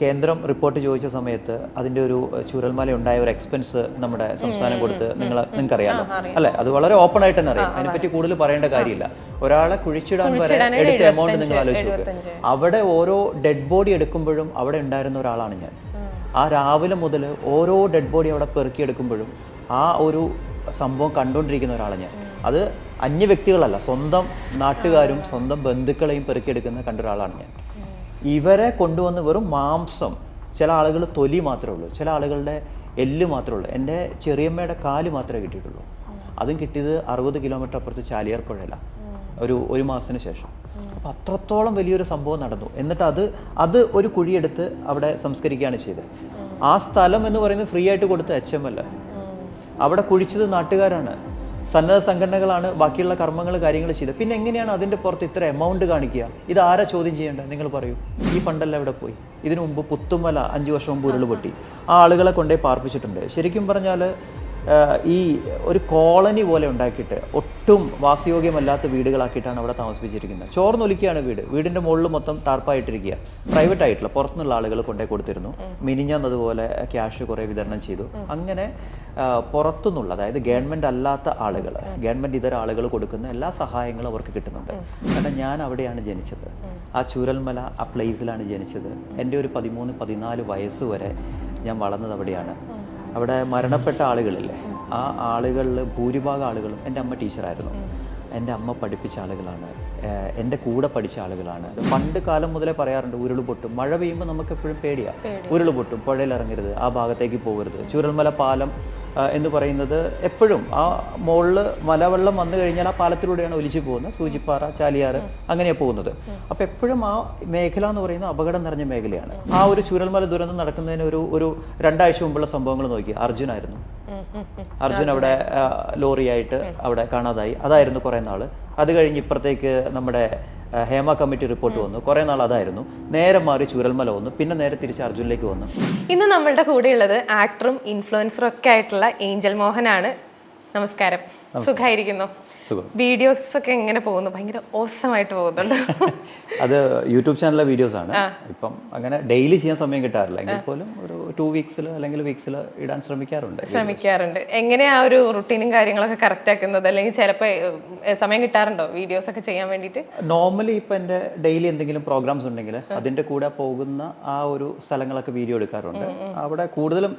കേന്ദ്രം റിപ്പോർട്ട് ചോദിച്ച സമയത്ത് അതിന്റെ ഒരു ചൂരൽമല ഉണ്ടായ ഒരു എക്സ്പെൻസ് നമ്മുടെ സംസ്ഥാനം കൊടുത്ത് നിങ്ങൾ നിങ്ങൾക്ക് അറിയാലോ അല്ലെ? അത് വളരെ ഓപ്പൺ ആയിട്ട് തന്നെ അറിയാം. അതിനെപ്പറ്റി കൂടുതൽ പറയേണ്ട കാര്യമില്ല. ഒരാളെ കുഴിച്ചിടാൻ വരെ എടുത്ത എമൗണ്ട് നിങ്ങൾ ആലോചിച്ച് നോക്കുക അവിടെ ഓരോ ഡെഡ് ബോഡി എടുക്കുമ്പോഴും അവിടെ ഉണ്ടായിരുന്ന ഒരാളാണ് ഞാൻ. ആ രാവിലെ മുതൽ ഓരോ ഡെഡ് ബോഡി അവിടെ പെറുക്കിയെടുക്കുമ്പോഴും ആ ഒരു സംഭവം കണ്ടുകൊണ്ടിരിക്കുന്ന ഒരാളാണ് ഞാൻ. അത് അന്യ വ്യക്തികളല്ല സ്വന്തം നാട്ടുകാരും സ്വന്തം ബന്ധുക്കളെയും പെറുക്കിയെടുക്കുന്ന കണ്ട ഒരാളാണ് ഞാൻ. ഇവരെ കൊണ്ടുവന്ന് വെറും മാംസം. ചില ആളുകൾ തൊലി മാത്രമേ ഉള്ളൂ. ചില ആളുകളുടെ എല്ല് മാത്രമേ ഉള്ളൂ. എന്റെ ചെറിയമ്മയുടെ കാൽ മാത്രമേ കിട്ടിയിട്ടുള്ളൂ. അതും കിട്ടിയത് അറുപത് കിലോമീറ്റർ അപ്പുറത്ത് ചാലിയാർ പുഴയിലാണ് ഒരു ഒരു മാസത്തിന് ശേഷം. അപ്പം അത്രത്തോളം വലിയൊരു സംഭവം നടന്നു. എന്നിട്ട് അത് അത് ഒരു കുഴിയെടുത്ത് അവിടെ സംസ്കരിക്കുകയാണ് ചെയ്തത്. ആ സ്ഥലം എന്ന് പറയുന്നത് ഫ്രീ ആയിട്ട് കൊടുത്ത എച്ച് എം എൽ അവിടെ കുഴിച്ചത് നാട്ടുകാരാണ്. സന്നദ്ധ സംഘടനകളാണ് ബാക്കിയുള്ള കർമ്മങ്ങൾ കാര്യങ്ങൾ ചെയ്തത്. പിന്നെ എങ്ങനെയാണ് അതിന്റെ പുറത്ത് ഇത്ര എമൗണ്ട് കാണിക്കുക? ഇത് ആരാ ചോദ്യം ചെയ്യേണ്ടത് നിങ്ങൾ പറയൂ. ഈ ഫണ്ടെല്ലാം എവിടെ പോയി? ഇതിനു മുമ്പ് പുത്തുമല അഞ്ച് വർഷം മുമ്പ് ഉരുൾ പൊട്ടി. ആ ആളുകളെ കൊണ്ടേ പാർപ്പിച്ചിട്ടുണ്ട്. ശരിക്കും പറഞ്ഞാൽ ഈ ഒരു കോളനി പോലെ ഉണ്ടാക്കിയിട്ട് ഒട്ടും വാസയോഗ്യമല്ലാത്ത വീടുകളാക്കിയിട്ടാണ് അവിടെ താമസിപ്പിച്ചിരിക്കുന്നത്. ചോർന്നൊലിക്കുകയാണ് വീട്. വീടിന്റെ മുകളിൽ മൊത്തം ടാർപ്പായിട്ടിരിക്കുക. പ്രൈവറ്റ് ആയിട്ടുള്ള പുറത്തുനിന്നുള്ള ആളുകൾ കൊണ്ടേ കൊടുത്തിരുന്നു. മിനിഞ്ഞന്നതുപോലെ ക്യാഷ് കുറേ വിതരണം ചെയ്തു. അങ്ങനെ പുറത്തുനിന്നുള്ള അതായത് ഗവൺമെന്റ് അല്ലാത്ത ആളുകൾ ഗവൺമെന്റ് ഇതര ആളുകൾ കൊടുക്കുന്ന എല്ലാ സഹായങ്ങളും അവർക്ക് കിട്ടുന്നുണ്ട്. കാരണം ഞാൻ അവിടെയാണ് ജനിച്ചത്. ആ ചൂരൽമല ആ പ്ലേസിലാണ് ജനിച്ചത്. എന്റെ ഒരു പതിമൂന്ന് പതിനാല് വയസ്സ് വരെ ഞാൻ വളർന്നത് അവിടെയാണ്. അവിടെ മരണപ്പെട്ട ആളുകളില്ലേ? ആ ആളുകളിൽ ഭൂരിഭാഗം ആളുകളും എന്റെ അമ്മ ടീച്ചറായിരുന്നു. എന്റെ അമ്മ പഠിപ്പിച്ച ആളുകളാണ്. എന്റെ കൂടെ പഠിച്ച ആളുകളാണ്. പണ്ട് കാലം മുതലേ പറയാറുണ്ട് ഉരുൾ പൊട്ടും മഴ പെയ്യുമ്പോൾ നമുക്ക് എപ്പോഴും പേടിയാണ് ഉരുൾ പൊട്ടും പുഴയിൽ ഇറങ്ങരുത് ആ ഭാഗത്തേക്ക് പോകരുത്. ചുരൽമല പാലം എന്ന് പറയുന്നത് എപ്പോഴും ആ മുകളിൽ മലവെള്ളം വന്നു കഴിഞ്ഞാൽ ആ പാലത്തിലൂടെയാണ് ഒലിച്ചു പോകുന്നത്. സൂചിപ്പാറ ചാലിയാറ് അങ്ങനെയാണ് പോകുന്നത്. അപ്പോൾ എപ്പോഴും ആ മേഖല എന്ന് പറയുന്നത് അപകടം നിറഞ്ഞ മേഖലയാണ്. ആ ഒരു ചുരൽമല ദുരന്തം നടക്കുന്നതിന് ഒരു ഒരു രണ്ടാഴ്ച മുമ്പുള്ള സംഭവങ്ങൾ നോക്കി. അർജുനായിരുന്നു അർജുൻ അവിടെ ലോറിയായിട്ട് അവിടെ കാണാതായി. അതായിരുന്നു കുറേ നാൾ. അത് കഴിഞ്ഞ് ഇപ്പുറത്തേക്ക് നമ്മുടെ ഹേമ കമ്മിറ്റി റിപ്പോർട്ട് വന്നു. കുറെ നാൾ അതായിരുന്നു നേരെ മാറി ചൂരൽമല വന്നു. പിന്നെ നേരെ തിരിച്ച് അർജുനിലേക്ക് വന്നു. ഇന്ന് നമ്മളുടെ കൂടെയുള്ളത് ആക്ടറും ഇൻഫ്ലുവൻസറും ഒക്കെ ആയിട്ടുള്ള ഏഞ്ചൽ മോഹനാണ്. നമസ്കാരം. സുഖമായിരിക്കുന്നു സുഖം വീഡിയോസ് ഒക്കെ എങ്ങനെ പോകുന്നു? ഭയങ്കര ഓസമായിട്ട് പോകുന്നുണ്ട്. അത് യൂട്യൂബ് ചാനലിലെ വീഡിയോസ് ആണ് ഇപ്പം അങ്ങനെ ഡെയിലി ചെയ്യാൻ സമയം കിട്ടാറില്ല. എങ്കിൽ പോലും ഒരു ടു വീക്സിൽ അല്ലെങ്കിൽ വീക്സിൽ ഇടാൻ ശ്രമിക്കാറുണ്ട് ശ്രമിക്കാറുണ്ട്. എങ്ങനെയാ ആ ഒരു റുട്ടീനും കാര്യങ്ങളൊക്കെ കറക്റ്റ് ആക്കുന്നത്? അല്ലെങ്കിൽ ചിലപ്പോൾ സമയം കിട്ടാറുണ്ടോ വീഡിയോസ് ഒക്കെ ചെയ്യാൻ വേണ്ടിയിട്ട്? നോർമലി ഇപ്പം എന്റെ ഡെയിലി എന്തെങ്കിലും പ്രോഗ്രാംസ് ഉണ്ടെങ്കിൽ അതിന്റെ കൂടെ പോകുന്ന ആ ഒരു സ്ഥലങ്ങളൊക്കെ വീഡിയോ എടുക്കാറുണ്ട്. അവിടെ കൂടുതലും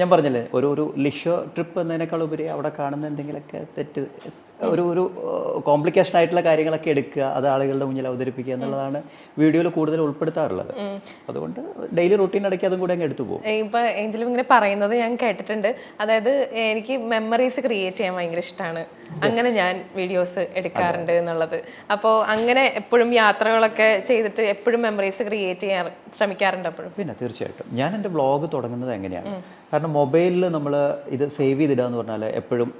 ഞാൻ പറഞ്ഞില്ലേ ഒരു ഒരു ലിഷോ ട്രിപ്പ് എന്നതിനേക്കാൾ ഉപരി അവിടെ കാണുന്ന എന്തെങ്കിലുമൊക്കെ തെറ്റ് ഒരു ഒരു കോംപ്ലിക്കേഷൻ ആയിട്ടുള്ള കാര്യങ്ങളൊക്കെ എടുക്കുക അത് ആളുകളുടെ മുന്നിൽ അവതരിപ്പിക്കുക എന്നുള്ളതാണ് വീഡിയോയിൽ കൂടുതൽ ഉൾപ്പെടുത്താറുള്ളത്. അതുകൊണ്ട് ഡെയിലി റൂട്ടീൻ ഇടയ്ക്ക് അതും കൂടെ അങ്ങ് എടുത്തു പോകും. ഇപ്പൊ ഏഞ്ചലും ഇങ്ങനെ പറയുന്നത് ഞാൻ കേട്ടിട്ടുണ്ട്. അതായത് എനിക്ക് മെമ്മറീസ് ക്രിയേറ്റ് ചെയ്യാൻ ഭയങ്കര ഇഷ്ടമാണ് അങ്ങനെ ഞാൻ വീഡിയോസ് എടുക്കാറുണ്ട് എന്നുള്ളത്. അപ്പോ അങ്ങനെ എപ്പോഴും യാത്രകളൊക്കെ ചെയ്തിട്ട് എപ്പോഴും മെമ്മറീസ് ക്രിയേറ്റ് ചെയ്യാൻ ശ്രമിക്കാറുണ്ട് അപ്പോഴും പിന്നെ തീർച്ചയായിട്ടും. ഞാൻ എന്റെ ബ്ലോഗ് തുടങ്ങുന്നത് എങ്ങനെയാണ്? കാരണം മൊബൈലിൽ നമ്മൾ ഇത് സേവ് ചെയ്തിടുക എന്ന് പറഞ്ഞാൽ എപ്പോഴും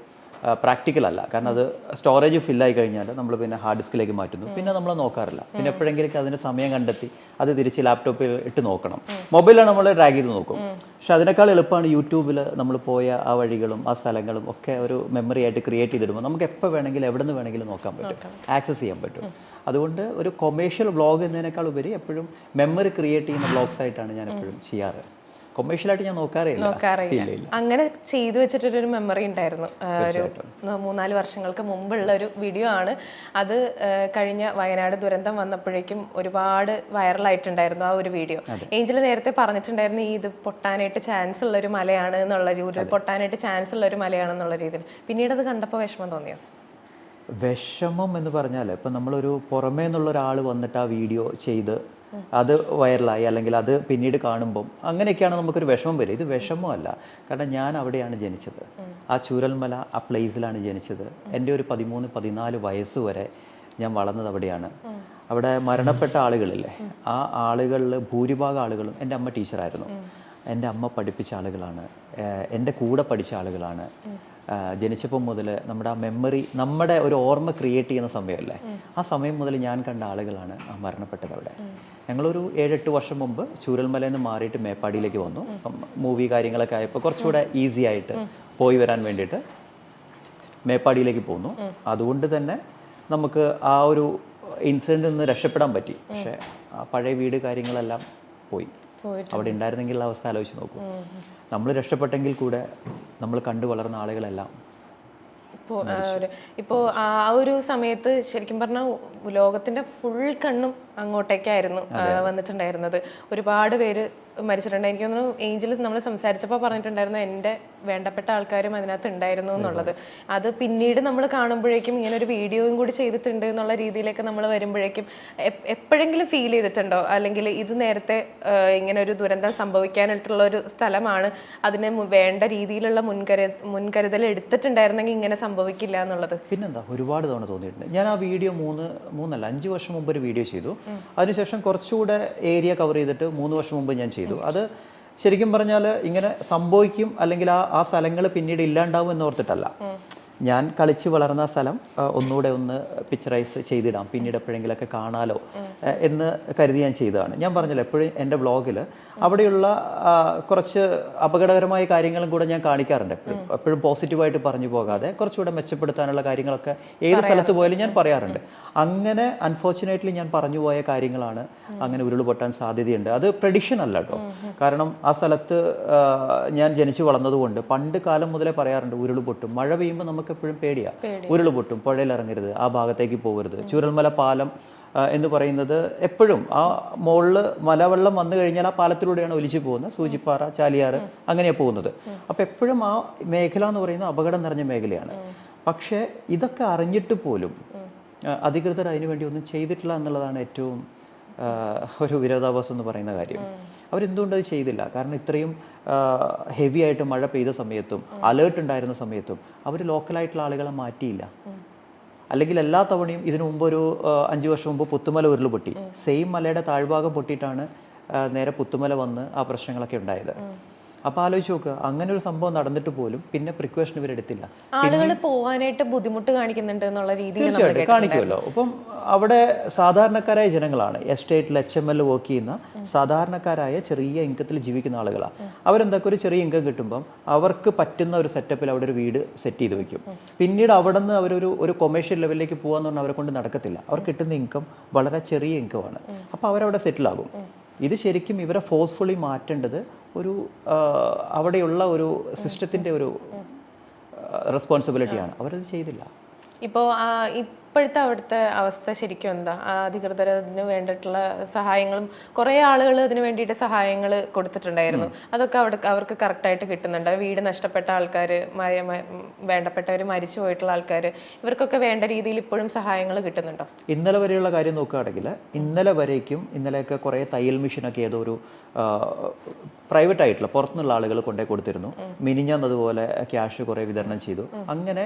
പ്രാക്ടിക്കൽ അല്ല. കാരണം അത് സ്റ്റോറേജ് ഫില്ലായി കഴിഞ്ഞാൽ നമ്മൾ പിന്നെ ഹാർഡ് ഡിസ്കിലേക്ക് മാറ്റുന്നു. പിന്നെ നമ്മൾ നോക്കാറില്ല. പിന്നെ എപ്പോഴെങ്കിലും അതിന് സമയം കണ്ടെത്തി അത് തിരിച്ച് ലാപ്ടോപ്പിൽ ഇട്ട് നോക്കണം. മൊബൈലാണ് നമ്മൾ ഡ്രാഗ് ചെയ്ത് നോക്കും. പക്ഷെ അതിനേക്കാൾ എളുപ്പമാണ് യൂട്യൂബിൽ നമ്മൾ പോയ ആ വഴികളും ആ സ്ഥലങ്ങളും ഒക്കെ ഒരു മെമ്മറി ആയിട്ട് ക്രിയേറ്റ് ചെയ്തിടുമ്പോൾ നമുക്ക് എപ്പോൾ വേണമെങ്കിലും എവിടെ നിന്ന് വേണമെങ്കിലും നോക്കാൻ പറ്റും. ആക്സസ് ചെയ്യാൻ പറ്റും. അതുകൊണ്ട് ഒരു കൊമേഴ്ഷ്യൽ ബ്ലോഗ് എന്നതിനേക്കാൾ ഉപരി എപ്പോഴും മെമ്മറി ക്രിയേറ്റ് ചെയ്യുന്ന ബ്ലോഗ്സ് ആയിട്ടാണ് ഞാൻ എപ്പോഴും ചെയ്യാറ്. കൊമേഴ്ഷ്യലായിട്ട് ഞാൻ നോക്കാറില്ല. നോക്കാറില്ല. അങ്ങനെ ചെയ്തു വെച്ചിട്ടൊരു മെമ്മറി ഉണ്ടായിരുന്നു. ഒരു മൂന്നാൽ വർഷങ്ങൾക്ക് മുമ്പുള്ള ഒരു വീഡിയോ ആണ്. അത് കഴിഞ്ഞ വയനാട് ദുരന്തം വന്നപ്പോഴേക്കും ഒരുപാട് വൈറലായിട്ടുണ്ടായിരുന്നു ആ ഒരു വീഡിയോ ഏഞ്ചൽ നേരത്തെ പറഞ്ഞിട്ടുണ്ടായിരുന്നു ഈ ഇത് പൊട്ടാനായിട്ട് ചാൻസ് ഉള്ള ഒരു മലയാണ് എന്നുള്ള ഒരു പൊട്ടാനായിട്ട് ചാൻസ് ഉള്ള ഒരു മലയാണ് എന്നുള്ള രീതിയിൽ. പിന്നീട് അത് കണ്ടപ്പോൾ വിഷമം തോന്നിയോ? വിഷമം എന്ന് പറഞ്ഞാൽ ഇപ്പം നമ്മളൊരു പുറമേ നിന്നുള്ള ഒരാൾ വന്നിട്ട് ആ വീഡിയോ ചെയ്ത് അത് വൈറലായി അല്ലെങ്കിൽ അത് പിന്നീട് കാണുമ്പം അങ്ങനെയൊക്കെയാണ് നമുക്കൊരു വിഷമം വരിക. ഇത് വിഷമമല്ല. കാരണം ഞാൻ അവിടെയാണ് ജനിച്ചത്. ആ ചൂരൽമല ആ പ്ലേസിലാണ് ജനിച്ചത്. എന്റെ ഒരു പതിമൂന്ന് പതിനാല് വയസ്സ് വരെ ഞാൻ വളർന്നത് അവിടെയാണ്. അവിടെ മരണപ്പെട്ട ആളുകളില്ലേ ആ ആളുകളിൽ ഭൂരിഭാഗം ആളുകളും എന്റെ അമ്മ ടീച്ചറായിരുന്നു എന്റെ അമ്മ പഠിപ്പിച്ച ആളുകളാണ്. എന്റെ കൂടെ പഠിച്ച ആളുകളാണ്. ജനിച്ചപ്പം മുതൽ നമ്മുടെ ആ മെമ്മറി നമ്മുടെ ഒരു ഓർമ്മ ക്രിയേറ്റ് ചെയ്യുന്ന സമയമല്ലേ? ആ സമയം മുതൽ ഞാൻ കണ്ട ആളുകളാണ് ആ മരണപ്പെട്ടത് അവിടെ. ഞങ്ങളൊരു ഏഴെട്ട് വർഷം മുമ്പ് ചൂരൽമലയിൽ നിന്ന് മാറിയിട്ട് മേപ്പാടിയിലേക്ക് വന്നു. മൂവി കാര്യങ്ങളൊക്കെ ആയപ്പോൾ കുറച്ചുകൂടെ ഈസി ആയിട്ട് പോയി വരാൻ വേണ്ടിയിട്ട് മേപ്പാടിയിലേക്ക് പോന്നു. അതുകൊണ്ട് തന്നെ നമുക്ക് ആ ഒരു ഇൻസിഡന്റിൽ നിന്ന് രക്ഷപ്പെടാൻ പറ്റി. പക്ഷേ ആ പഴയ വീട് കാര്യങ്ങളെല്ലാം പോയി. അവിടെ ഉണ്ടായിരുന്നെങ്കിൽ അവസ്ഥ ആലോചിച്ച് നോക്കൂ. നമ്മൾ രക്ഷപ്പെട്ടെങ്കിൽ കൂടെ നമ്മൾ കണ്ടു വളർന്ന ആളുകളെല്ലാം ഇപ്പോൾ ഇപ്പോൾ ആ ഒരു സമയത്ത് ശരിക്കും പറഞ്ഞാൽ ലോകത്തിന്റെ ഫുൾ കണ്ണും അങ്ങോട്ടേക്കായിരുന്നു വന്നിട്ടുണ്ടായിരുന്നത്. ഒരുപാട് പേര് മരിച്ചിട്ടുണ്ട്. എനിക്ക് തോന്നുന്നു ഏഞ്ചിൽ നമ്മൾ സംസാരിച്ചപ്പോൾ പറഞ്ഞിട്ടുണ്ടായിരുന്നു എന്റെ വേണ്ടപ്പെട്ട ആൾക്കാരും അതിനകത്ത് ഉണ്ടായിരുന്നു എന്നുള്ളത്. അത് പിന്നീട് നമ്മൾ കാണുമ്പോഴേക്കും ഇങ്ങനെ ഒരു വീഡിയോയും കൂടി ചെയ്തിട്ടുണ്ട് എന്നുള്ള രീതിയിലേക്ക് നമ്മൾ വരുമ്പോഴേക്കും എപ്പോഴെങ്കിലും ഫീൽ ചെയ്തിട്ടുണ്ടോ? അല്ലെങ്കിൽ ഇത് നേരത്തെ ഇങ്ങനെ ഒരു ദുരന്തം സംഭവിക്കാനായിട്ടുള്ള ഒരു സ്ഥലമാണ് അതിന് വേണ്ട രീതിയിലുള്ള മുൻകര മുൻകരുതൽ എടുത്തിട്ടുണ്ടായിരുന്നെങ്കിൽ ഇങ്ങനെ സംഭവിക്കില്ല എന്നുള്ളത്. പിന്നെന്താ? ഒരുപാട് തവണ തോന്നിയിട്ടുണ്ട്. ഞാൻ ആ വീഡിയോ മൂന്ന് മൂന്നല്ല അഞ്ച് വർഷം മുമ്പ് ഒരു വീഡിയോ ചെയ്തു. അതിനുശേഷം കുറച്ചുകൂടെ ഏരിയ കവർ ചെയ്തിട്ട് മൂന്ന് വർഷം മുമ്പ് ഞാൻ ചെയ്തു. അത് ശരിക്കും പറഞ്ഞാൽ ഇങ്ങനെ സംഭവിക്കും അല്ലെങ്കിൽ ആ ആ സ്ഥലങ്ങൾ പിന്നീട് ഇല്ലാണ്ടാവും എന്ന് ഓർത്തിട്ടല്ല. ഞാൻ കളിച്ച് വളർന്ന സ്ഥലം ഒന്നുകൂടെ ഒന്ന് പിക്ചറൈസ് ചെയ്തിടാം. പിന്നീട് എപ്പോഴെങ്കിലൊക്കെ കാണാലോ എന്ന് കരുതി ഞാൻ ചെയ്തതാണ്. ഞാൻ പറഞ്ഞല്ലോ എപ്പോഴും എന്റെ വ്ളോഗിൽ അവിടെയുള്ള കുറച്ച് അപകടകരമായ കാര്യങ്ങളും കൂടെ ഞാൻ കാണിക്കാറുണ്ട്. എപ്പോഴും എപ്പോഴും പോസിറ്റീവായിട്ട് പറഞ്ഞു പോകാതെ കുറച്ചുകൂടെ മെച്ചപ്പെടുത്താനുള്ള കാര്യങ്ങളൊക്കെ ഏത് സ്ഥലത്ത് പോയാലും ഞാൻ പറയാറുണ്ട്. അങ്ങനെ അൺഫോർച്ചുനേറ്റ്ലി ഞാൻ പറഞ്ഞു പോയ കാര്യങ്ങളാണ് അങ്ങനെ ഉരുൾപൊട്ടാൻ സാധ്യതയുണ്ട്. അത് പ്രഡിക്ഷൻ അല്ല കേട്ടോ. കാരണം ആ സ്ഥലത്ത് ഞാൻ ജനിച്ചു വളർന്നതുകൊണ്ട് പണ്ട് കാലം മുതലേ പറയാറുണ്ട് ഉരുൾ പൊട്ടും മഴ പെയ്യുമ്പോൾ നമുക്ക് എപ്പോഴും പേടിയാണ് ഉരുൾ പൊട്ടും പുഴയിൽ ഇറങ്ങരുത് ആ ഭാഗത്തേക്ക് പോകരുത്. ചുരൽമല പാലം എന്ന് പറയുന്നത് എപ്പോഴും ആ മുകളിൽ മലവെള്ളം വന്നു കഴിഞ്ഞാൽ ആ പാലത്തിലൂടെയാണ് ഒലിച്ചു പോകുന്നത്. സൂചിപ്പാറ ചാലിയാറ് അങ്ങനെയാണ് പോകുന്നത്. അപ്പോൾ എപ്പോഴും ആ മേഖല എന്ന് പറയുന്നത് അപകടം നിറഞ്ഞ മേഖലയാണ്. പക്ഷേ ഇതൊക്കെ അറിഞ്ഞിട്ട് പോലും അധികൃതർ അതിനുവേണ്ടി ഒന്നും ചെയ്തിട്ടില്ല എന്നുള്ളതാണ് ഏറ്റവും ഒരു വിരോധാഭാസം എന്ന് പറയുന്ന കാര്യം. അവരെന്തുകൊണ്ട് അത് ചെയ്തില്ല? കാരണം ഇത്രയും ഹെവി ആയിട്ട് മഴ പെയ്ത സമയത്തും അലേർട്ട് ഉണ്ടായിരുന്ന സമയത്തും അവർ ലോക്കലായിട്ടുള്ള ആളുകളെ മാറ്റിയില്ല. അല്ലെങ്കിൽ എല്ലാ തവണയും ഇതിനു മുമ്പ് ഒരു അഞ്ച് വർഷം മുമ്പ് പുത്തുമല ഉരുൾ പൊട്ടി. സെയിം മലയുടെ താഴ്ഭാഗം പൊട്ടിയിട്ടാണ് നേരെ പുത്തുമല വന്ന് ആ പ്രശ്നങ്ങളൊക്കെ ഉണ്ടായത്. അപ്പോൾ ആലോചിച്ച് നോക്കുക അങ്ങനെ ഒരു സംഭവം നടന്നിട്ട് പോലും പിന്നെ പ്രിക്വേഷൻ ഇവരെടുത്തില്ല ആളുകൾ പോവാനായിട്ട് ബുദ്ധിമുട്ട് കാണിക്കുന്നുണ്ട് എന്നുള്ള രീതിയിൽ തീർച്ചയായിട്ടും കാണിക്കുമല്ലോ. അപ്പം അവിടെ സാധാരണക്കാരായ ജനങ്ങളാണ് എസ്റ്റേറ്റിൽ എച്ച് എം എൽ വർക്ക് ചെയ്യുന്ന സാധാരണക്കാരായ ചെറിയ ഇൻകത്തിൽ ജീവിക്കുന്ന ആളുകളാണ്. അവരെന്തൊക്കെ ഒരു ചെറിയ ഇൻകം കിട്ടുമ്പം അവർക്ക് പറ്റുന്ന ഒരു സെറ്റപ്പിൽ അവിടെ ഒരു വീട് സെറ്റ് ചെയ്ത് വെക്കും. പിന്നീട് അവിടെ നിന്ന് അവരൊരു ഒരു കൊമേഴ്ഷ്യൽ ലെവലിലേക്ക് പോകാന്ന് പറഞ്ഞാൽ അവരെ കൊണ്ട് നടക്കത്തില്ല. അവർ കിട്ടുന്ന ഇൻകം വളരെ ചെറിയ ഇൻകമാണ് അപ്പോൾ അവരവിടെ സെറ്റിൽ ആകും. ഇത് ശരിക്കും ഇവരെ ഫോഴ്സ്ഫുള്ളി മാറ്റേണ്ടത് ഒരു അവിടെയുള്ള ഒരു സിസ്റ്റത്തിന്റെ ഒരു റെസ്പോൺസിബിലിറ്റിയാണ് അവരത് ചെയ്തില്ല. ഇപ്പോൾ ഇപ്പോഴത്തെ അവിടുത്തെ അവസ്ഥ ശരിക്കും എന്താ? അധികൃതർ അതിന് വേണ്ടിയിട്ടുള്ള സഹായങ്ങളും കുറേ ആളുകൾ അതിന് വേണ്ടിയിട്ട് സഹായങ്ങൾ കൊടുത്തിട്ടുണ്ടായിരുന്നു. അതൊക്കെ അവിടെ അവർക്ക് കറക്റ്റായിട്ട് കിട്ടുന്നുണ്ട്. വീട് നഷ്ടപ്പെട്ട ആൾക്കാർ വേണ്ടപ്പെട്ടവർ മരിച്ചു പോയിട്ടുള്ള ആൾക്കാർ ഇവർക്കൊക്കെ വേണ്ട രീതിയിൽ ഇപ്പോഴും സഹായങ്ങൾ കിട്ടുന്നുണ്ടോ? ഇന്നലെ വരെയുള്ള കാര്യം നോക്കുകയാണെങ്കിൽ ഇന്നലെ വരേക്കും ഇന്നലെയൊക്കെ കുറേ തയ്യൽ മെഷീനൊക്കെ ഏതോ ഒരു പ്രൈവറ്റ് ആയിട്ടുള്ള പുറത്തുനിന്നുള്ള ആളുകൾ കൊണ്ടേ കൊടുത്തിരുന്നു. മിനിഞ്ഞന്നതുപോലെ ക്യാഷ് കുറേ വിതരണം ചെയ്തു. അങ്ങനെ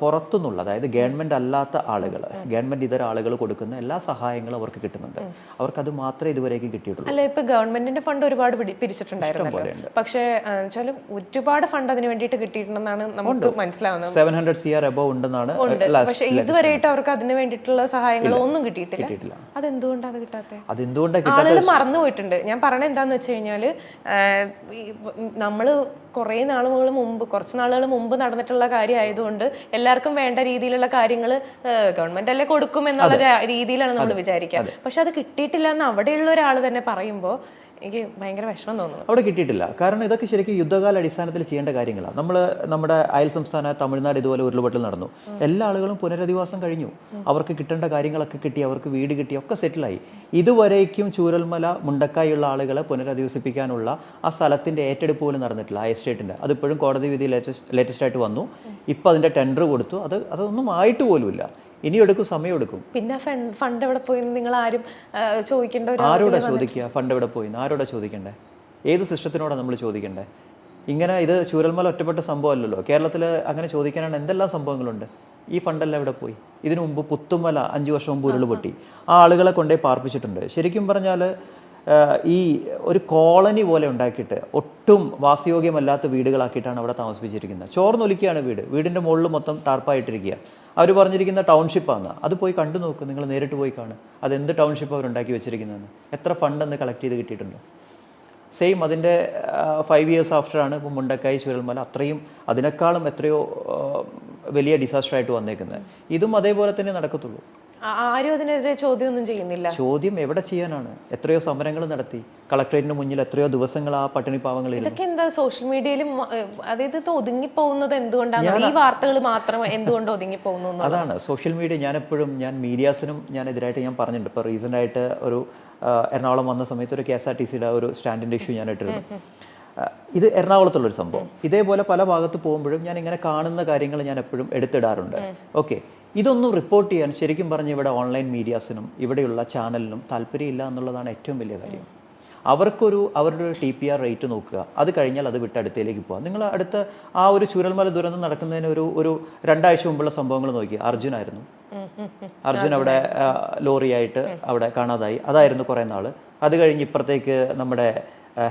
പുറത്തുനിന്നുള്ള അതായത് ഗവൺമെന്റ് അല്ലാത്ത ആളുകൾ ഗവൺമെന്റ് ഇതര ആളുകൾ കൊടുക്കുന്ന എല്ലാ സഹായങ്ങളും അവർക്ക് കിട്ടുന്നുണ്ട്. അവർക്ക് അത് മാത്രമേ ഇതുവരേക്കും കിട്ടിയിട്ടുള്ളൂ. അല്ല ഇപ്പൊ ഗവൺമെന്റിന്റെ ഫണ്ട് ഒരുപാട് പിരിച്ചിട്ടുണ്ടായിരുന്നു. പക്ഷേ ഒരുപാട് ഫണ്ട് അതിന് വേണ്ടിയിട്ട് കിട്ടിയിട്ടുണ്ടെന്നാണ് നമുക്ക് മനസ്സിലാവുന്നത്. Seven hundred C R above ഉണ്ടെന്നാണ് പക്ഷേ ഇതുവരെയായിട്ട് അവർക്ക് അതിന് വേണ്ടിയിട്ടുള്ള സഹായങ്ങൾ ഒന്നും കിട്ടിയിട്ടില്ല. അതെന്തുകൊണ്ടാണ് അത് കിട്ടാത്തത് അതെന്തുകൊണ്ടാണ് ആളുകൾ മറന്നു പോയിട്ടുണ്ട് ഞാൻ പറയണത് എന്താന്ന് വെച്ച് ഈ നമ്മൾ കുറേ നാളുകൾ മുമ്പ് കുറച്ച് നാളുകൾ മുമ്പ് നടന്നിട്ടുള്ള കാര്യമായതുകൊണ്ട് എല്ലാവർക്കും വേണ്ട രീതിയിലുള്ള കാര്യങ്ങൾ ഗവൺമെന്റ് അല്ലേ കൊടുക്കും എന്നുള്ള രീതിയിലാണ് നമ്മൾ വിചാരിക്കുക. പക്ഷെ അത് കിട്ടിയിട്ടില്ല എന്ന് അവിടെയുള്ള ഒരാൾ തന്നെ പറയുമ്പോൾ എനിക്ക് ഭയങ്കര വിഷമം തോന്നുന്നു. അവിടെ കിട്ടിയിട്ടില്ല. കാരണം ഇതൊക്കെ ശരിക്കും യുദ്ധകാല അടിസ്ഥാനത്തിൽ ചെയ്യേണ്ട കാര്യങ്ങളാണ് നമ്മൾ നമ്മുടെ അയൽ സംസ്ഥാന തമിഴ്നാട് ഇതുപോലെ ഉരുൾപൊട്ടൽ നടന്നു. എല്ലാ ആളുകളും പുനരധിവാസം കഴിഞ്ഞു. അവർക്ക് കിട്ടേണ്ട കാര്യങ്ങളൊക്കെ കിട്ടി അവർക്ക് വീട് കിട്ടി ഒക്കെ സെറ്റിലായി. ഇതുവരേക്കും ചൂരൽമല മുണ്ടക്കായുള്ള ആളുകളെ പുനരധിവസിപ്പിക്കാനുള്ള ആ സ്ഥലത്തിന്റെ ഏറ്റെടുപ്പ് പോലും നടന്നിട്ടില്ല ആ എസ്റ്റേറ്റിന്റെ. അതിപ്പോഴും കോടതി വിധി ലേറ്റസ്റ്റ് ലേറ്റസ്റ്റ് ആയിട്ട് വന്നു. ഇപ്പൊ അതിന്റെ ടെൻഡർ കൊടുത്തു. അത് അതൊന്നും ആയിട്ട് പോലുമില്ല. ഇനി എടുക്കും സമയം എടുക്കും പിന്നെ ഫണ്ട് എവിടെ പോയി? നിങ്ങൾ ആരും ചോദിക്കേണ്ട ആരോടാ ചോദിക്കുക? ഫണ്ട് എവിടെ പോയി? ആരോടാ ചോദിക്കണ്ടേ? ഏത് സിസ്റ്റത്തിനോടാണ് നമ്മൾ ചോദിക്കണ്ടേ? ഇങ്ങനെ ഇത് ചൂരൽമല ഒറ്റപ്പെട്ട സംഭവമല്ലല്ലോ. കേരളത്തിൽ അങ്ങനെ ചോദിക്കാനാണ് എന്തെല്ലാം സംഭവങ്ങളുണ്ട്? ഈ ഫണ്ടെല്ലാം എവിടെ പോയി? ഇതിനു മുമ്പ് പുത്തുമല അഞ്ച് വർഷം മുമ്പ് ഉരുൾ പൊട്ടി. ആ ആളുകളെ കൊണ്ടേ പാർപ്പിച്ചിട്ടുണ്ട്. ശരിക്കും പറഞ്ഞാൽ ഈ ഒരു കോളനി പോലെ ഉണ്ടാക്കിയിട്ട് ഒട്ടും വാസയോഗ്യമല്ലാത്ത വീടുകളാക്കിയിട്ടാണ് അവിടെ താമസിപ്പിച്ചിരിക്കുന്നത്. ചോർന്നൊലിക്കുകയാണ് വീട്. വീടിന്റെ മുകളിൽ മൊത്തം ടാർപ്പായിട്ടിരിക്കുക. അവർ പറഞ്ഞിരിക്കുന്ന ടൗൺഷിപ്പാണ് അത് പോയി കണ്ടു നോക്ക് നിങ്ങൾ നേരിട്ട് പോയി കാണും അത് എന്ത് ടൗൺഷിപ്പ് അവർ ഉണ്ടാക്കി വെച്ചിരിക്കുന്നതെന്ന്. എത്ര ഫണ്ട് എന്ന് കളക്ട് ചെയ്ത് കിട്ടിയിട്ടുണ്ട്? സെയിം അതിന്റെ ഫൈവ് ഇയേഴ്സ് ആഫ്റ്റർ ആണ് ഇപ്പോൾ മുണ്ടക്കായി ചുരൽമല അത്രയും അതിനേക്കാളും എത്രയോ വലിയ ഡിസാസ്റ്റർ ആയിട്ട് വന്നേക്കുന്നത്. ഇതും അതേപോലെ തന്നെ നടക്കത്തുള്ളൂ. ആരും അതിനെതിരെ ചോദ്യമൊന്നും ചെയ്യുന്നില്ല. ചോദ്യം എവിടെ ചെയ്യാനാണ്? എത്രയോ സമരങ്ങൾ നടത്തി. കളക്ടറേറ്റിന് മുന്നിൽ എത്രയോ ദിവസങ്ങൾ ആ പട്ടിണി പാവങ്ങൾ ഇതൊക്കെ എന്താ സോഷ്യൽ മീഡിയയിലും അതായത് ഇത് ഒതുങ്ങിപ്പോകുന്നത് എന്തുകൊണ്ടാണ്? ഈ വാർത്തകൾ മാത്രം എന്തുകൊണ്ട് ഒതുങ്ങിപ്പോകുന്നു? അതാണ്. സോഷ്യൽ മീഡിയ ഞാൻ എപ്പോഴും ഞാൻ മീഡിയാസിനും ഞാൻ എതിരായിട്ട് ഞാൻ പറഞ്ഞിട്ടുണ്ട്. ഇപ്പോൾ റീസെന്റ് ആയിട്ട് ഒരു എറണാകുളം വന്ന സമയത്ത് ഒരു കെ എസ് ആർ ടി സിയുടെ ഒരു സ്റ്റാൻഡിന്റെ ഇഷ്യൂ ഞാൻ ഇട്ടിരുന്നു ഇത് ഇത് എറണാകുളത്തുള്ളൊരു സംഭവം. ഇതേപോലെ പല ഭാഗത്ത് പോകുമ്പോഴും ഞാൻ ഇങ്ങനെ കാണുന്ന കാര്യങ്ങൾ ഞാൻ എപ്പോഴും എടുത്തിടാറുണ്ട്. ഓക്കെ. ഇതൊന്നും റിപ്പോർട്ട് ചെയ്യാൻ ശരിക്കും പറഞ്ഞ് ഇവിടെ ഓൺലൈൻ മീഡിയാസിനും ഇവിടെയുള്ള ചാനലിനും താല്പര്യമില്ല എന്നുള്ളതാണ് ഏറ്റവും വലിയ കാര്യം. അവർക്കൊരു അവരുടെ ഒരു ടി പി ആർ റേറ്റ് നോക്കുക. അത് കഴിഞ്ഞാൽ അത് വിട്ട് അടുത്തേക്ക് പോകാം നിങ്ങൾ അടുത്ത ആ ഒരു ചുരൽമല ദുരന്തം നടക്കുന്നതിന് ഒരു ഒരു രണ്ടാഴ്ച മുമ്പുള്ള സംഭവങ്ങൾ നോക്കി അർജുനായിരുന്നു. അർജുൻ അവിടെ ലോറിയായിട്ട് അവിടെ കാണാതായി. അതായിരുന്നു കുറേ നാൾ അത് കഴിഞ്ഞ് ഇപ്പുറത്തേക്ക് നമ്മുടെ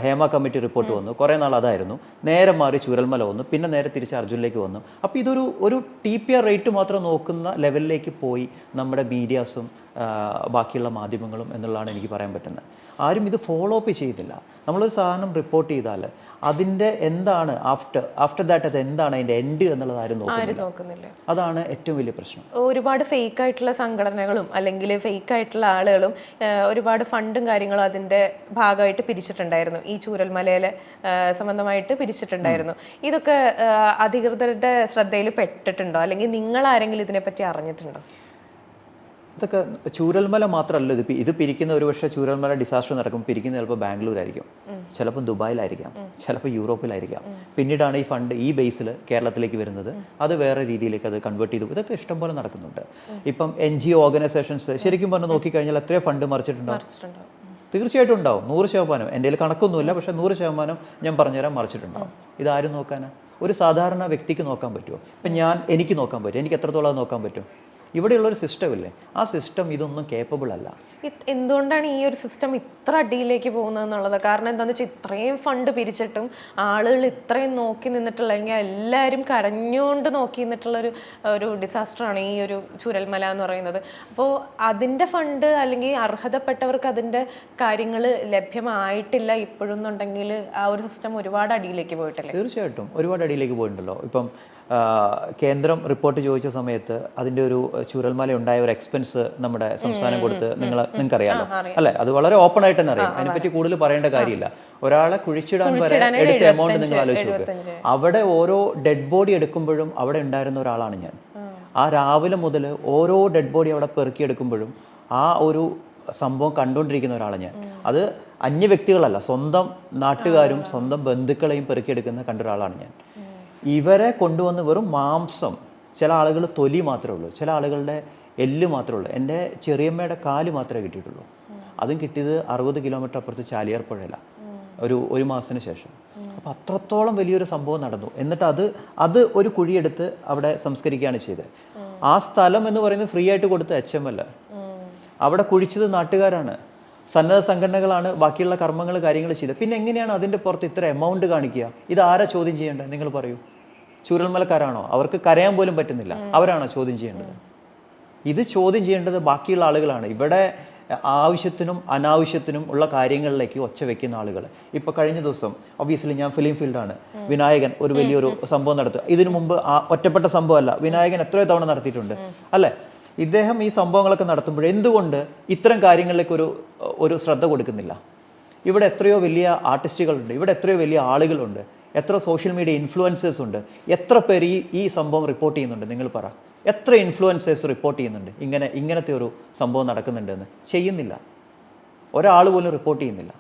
ഹേമ കമ്മിറ്റി റിപ്പോർട്ട് വന്നു. കുറേ നാൾ അതായിരുന്നു. നേരെ മാറി ചൂരൽമല വന്നു. പിന്നെ നേരെ തിരിച്ച് അർജുനിലേക്ക് വന്നു. അപ്പോൾ ഇതൊരു ഒരു ടി പി ആർ റേറ്റ് മാത്രം നോക്കുന്ന ലെവലിലേക്ക് പോയി നമ്മുടെ മീഡിയാസും ബാക്കിയുള്ള മാധ്യമങ്ങളും എന്നുള്ളതാണ് എനിക്ക് പറയാൻ പറ്റുന്നത്. ആരും ഇത് ഫോളോ അപ്പ് ചെയ്തില്ല. നമ്മളൊരു സാധനം റിപ്പോർട്ട് ചെയ്താൽ അതിന്റെ എന്താണ് ആഫ്റ്റർ ആഫ്റ്റർ ദാറ്റ് അത് എന്താണ് അതിന്റെ എൻഡ് എന്നുള്ളത് ആരും നോക്കുന്നില്ല. അതാണ് ഏറ്റവും വലിയ പ്രശ്നം. ഒരുപാട് ഫേക്ക് ആയിട്ടുള്ള സംഘടനകളും അല്ലെങ്കിൽ ഫേക്ക് ആയിട്ടുള്ള ആളുകളും ഒരുപാട് ഫണ്ടും കാര്യങ്ങളും അതിന്റെ ഭാഗമായിട്ട് പിരിച്ചിട്ടുണ്ടായിരുന്നു. ഈ ചൂരൽമലയിലെ സംബന്ധമായിട്ട് പിരിച്ചിട്ടുണ്ടായിരുന്നു. ഇതൊക്കെ അധികൃതരുടെ ശ്രദ്ധയിൽ പെട്ടിട്ടുണ്ടോ? അല്ലെങ്കിൽ നിങ്ങൾ ആരെങ്കിലും ഇതിനെപ്പറ്റി അറിഞ്ഞിട്ടുണ്ടോ? ഇതൊക്കെ ചൂരൽമല മാത്രമല്ല. ഇത് ഇത് പിരിക്കുന്ന ഒരു പക്ഷേ ചൂരൽമല ഡിസാസ്റ്റർ നടക്കും. പിരിക്കുന്ന ചിലപ്പോൾ ബാംഗ്ലൂരായിരിക്കും. ചിലപ്പോൾ ദുബായിലായിരിക്കാം. ചിലപ്പോൾ യൂറോപ്പിലായിരിക്കാം. പിന്നീടാണ് ഈ ഫണ്ട് ഈ ബേസിൽ കേരളത്തിലേക്ക് വരുന്നത്. അത് വേറെ രീതിയിലേക്ക് അത് കൺവേർട്ട് ചെയ്തു. ഇതൊക്കെ ഇഷ്ടംപോലെ നടക്കുന്നുണ്ട്. ഇപ്പം എൻ ജി ഒ ഓർഗനൈസേഷൻസ് ശരിക്കും പറഞ്ഞ് നോക്കിക്കഴിഞ്ഞാൽ എത്രയോ ഫണ്ട് മറിച്ചിട്ടുണ്ടാവും മറിച്ചിട്ടുണ്ടോ? തീർച്ചയായിട്ടും ഉണ്ടാവും. നൂറ് ശതമാനം. എന്റെ കയ്യിൽ കണക്കൊന്നുമില്ല. പക്ഷേ നൂറ് ശതമാനം ഞാൻ പറഞ്ഞുതരാൻ മറിച്ചിട്ടുണ്ടാവും ഇതാരും നോക്കാനാ? ഒരു സാധാരണ വ്യക്തിക്ക് നോക്കാൻ പറ്റുമോ? ഇപ്പം ഞാൻ എനിക്ക് നോക്കാൻ പറ്റും. എനിക്ക് എത്രത്തോളം നോക്കാൻ പറ്റും? ഇവിടെയുള്ള ഒരു സിസ്റ്റം ഇല്ലേ? ആ സിസ്റ്റം ഇതൊന്നും കേപ്പബിൾ അല്ല. എന്തുകൊണ്ടാണ് ഈ ഒരു സിസ്റ്റം ഇത്ര അടിയിലേക്ക് പോകുന്നത് എന്നുള്ളത് കാരണം എന്താണെന്ന് വെച്ചാൽ ഇത്രയും ഫണ്ട് പിരിച്ചിട്ടും ആളുകൾ ഇത്രയും നോക്കി നിന്നിട്ടുള്ള അല്ലെങ്കിൽ എല്ലാവരും കരഞ്ഞുകൊണ്ട് നോക്കി നിന്നിട്ടുള്ള ഒരു ഒരു ഡിസാസ്റ്ററാണ് ഈ ഒരു ചുരൽമല എന്ന് പറയുന്നത്. അപ്പോൾ അതിന്റെ ഫണ്ട് അല്ലെങ്കിൽ അർഹതപ്പെട്ടവർക്ക് അതിന്റെ കാര്യങ്ങൾ ലഭ്യമായിട്ടില്ല ഇപ്പോഴെന്നുണ്ടെങ്കിൽ ആ ഒരു സിസ്റ്റം ഒരുപാട് അടിയിലേക്ക് പോയിട്ടില്ല? തീർച്ചയായിട്ടും. ഒരുപാട് അടിയിലേക്ക് പോയിട്ടുണ്ടല്ലോ. ഇപ്പം കേന്ദ്രം റിപ്പോർട്ട് ചോദിച്ച സമയത്ത് അതിന്റെ ഒരു ചുരൽമല ഉണ്ടായ ഒരു എക്സ്പെൻസ് നമ്മുടെ സംസ്ഥാനം കൊടുത്ത് നിങ്ങൾ നിങ്ങൾക്ക് അറിയാലോ അല്ലെ? അത് വളരെ ഓപ്പൺ ആയിട്ട് തന്നെ അറിയാം. അതിനെപ്പറ്റി കൂടുതൽ പറയേണ്ട കാര്യമില്ല. ഒരാളെ കുഴിച്ചിടാൻ വരെ എടുത്ത എമൗണ്ട് നിങ്ങൾ ആലോചിച്ച് നോക്കുക അവിടെ ഓരോ ഡെഡ് ബോഡി എടുക്കുമ്പോഴും അവിടെ ഉണ്ടായിരുന്ന ഒരാളാണ് ഞാൻ. ആ. രാവിലെ മുതൽ ഓരോ ഡെഡ് ബോഡി അവിടെ പെറുക്കിയെടുക്കുമ്പോഴും ആ ഒരു സംഭവം കണ്ടുകൊണ്ടിരിക്കുന്ന ഒരാളാണ് ഞാൻ. അത് അന്യ വ്യക്തികളല്ല സ്വന്തം നാട്ടുകാരും സ്വന്തം ബന്ധുക്കളെയും പെറുക്കിയെടുക്കുന്ന കണ്ട ഒരാളാണ് ഞാൻ. ഇവരെ കൊണ്ടുവന്ന് വെറും മാംസം. ചില ആളുകൾ തൊലി മാത്രമേ ഉള്ളൂ. ചില ആളുകളുടെ എല്ല് മാത്രമേ ഉള്ളൂ. എന്റെ ചെറിയമ്മയുടെ കാൽ മാത്രമേ കിട്ടിയിട്ടുള്ളൂ. അതും കിട്ടിയത് അറുപത് കിലോമീറ്റർ അപ്പുറത്ത് ചാലിയാർ ഒരു ഒരു മാസത്തിന് ശേഷം. അപ്പം അത്രത്തോളം വലിയൊരു സംഭവം നടന്നു. എന്നിട്ട് അത് അത് ഒരു കുഴിയെടുത്ത് അവിടെ സംസ്കരിക്കുകയാണ് ചെയ്തത്. ആ സ്ഥലം എന്ന് പറയുന്നത് ഫ്രീ ആയിട്ട് കൊടുത്ത എച്ച് എം അല്ല അവിടെ കുഴിച്ചത് നാട്ടുകാരാണ്. സന്നദ്ധ സംഘടനകളാണ് ബാക്കിയുള്ള കർമ്മങ്ങൾ കാര്യങ്ങൾ ചെയ്തത്. പിന്നെ എങ്ങനെയാണ് അതിന്റെ പുറത്ത് ഇത്ര എമൗണ്ട് കാണിക്കുക? ഇത് ആരാ ചോദ്യം ചെയ്യേണ്ടത്? നിങ്ങൾ പറയൂ. ചുരൽമലക്കാരാണോ അവർക്ക് കരയാൻ പോലും പറ്റുന്നില്ല. അവരാണോ ചോദ്യം ചെയ്യേണ്ടത്? ഇത് ചോദ്യം ചെയ്യേണ്ടത് ബാക്കിയുള്ള ആളുകളാണ്. ഇവിടെ ആവശ്യത്തിനും അനാവശ്യത്തിനും ഉള്ള കാര്യങ്ങളിലേക്ക് ഒച്ച വെക്കുന്ന ആളുകൾ. ഇപ്പൊ കഴിഞ്ഞ ദിവസം ഒബ്വിയസ്ലി ഞാൻ ഫിലിം ഫീൽഡാണ് വിനായകൻ ഒരു വലിയൊരു സംഭവം നടത്തുക ഇതിനു മുമ്പ് ആ ഒറ്റപ്പെട്ട സംഭവമല്ല. വിനായകൻ എത്രയോ തവണ നടത്തിയിട്ടുണ്ട്. അല്ലെ? ഇദ്ദേഹം ഈ സംഭവങ്ങളൊക്കെ നടത്തുമ്പോൾ എന്തുകൊണ്ട് ഇത്തരം കാര്യങ്ങളിലേക്ക് ഒരു ഒരു ശ്രദ്ധ കൊടുക്കുന്നില്ല? ഇവിടെ എത്രയോ വലിയ ആർട്ടിസ്റ്റുകളുണ്ട് ഇവിടെ എത്രയോ വലിയ ആളുകളുണ്ട്. എത്ര സോഷ്യൽ മീഡിയ ഇൻഫ്ലുവൻസേഴ്സ് ഉണ്ട് എത്ര പേര് ഈ ഈ സംഭവം റിപ്പോർട്ട് ചെയ്യുന്നുണ്ട് നിങ്ങൾ പറ. എത്ര ഇൻഫ്ലുവൻസേഴ്സ് റിപ്പോർട്ട് ചെയ്യുന്നുണ്ട് ഇങ്ങനെ ഇങ്ങനത്തെ ഒരു സംഭവം നടക്കുന്നുണ്ടെന്ന്. ചെയ്യുന്നില്ല. ഒരാൾ പോലും റിപ്പോർട്ട് ചെയ്യുന്നില്ല.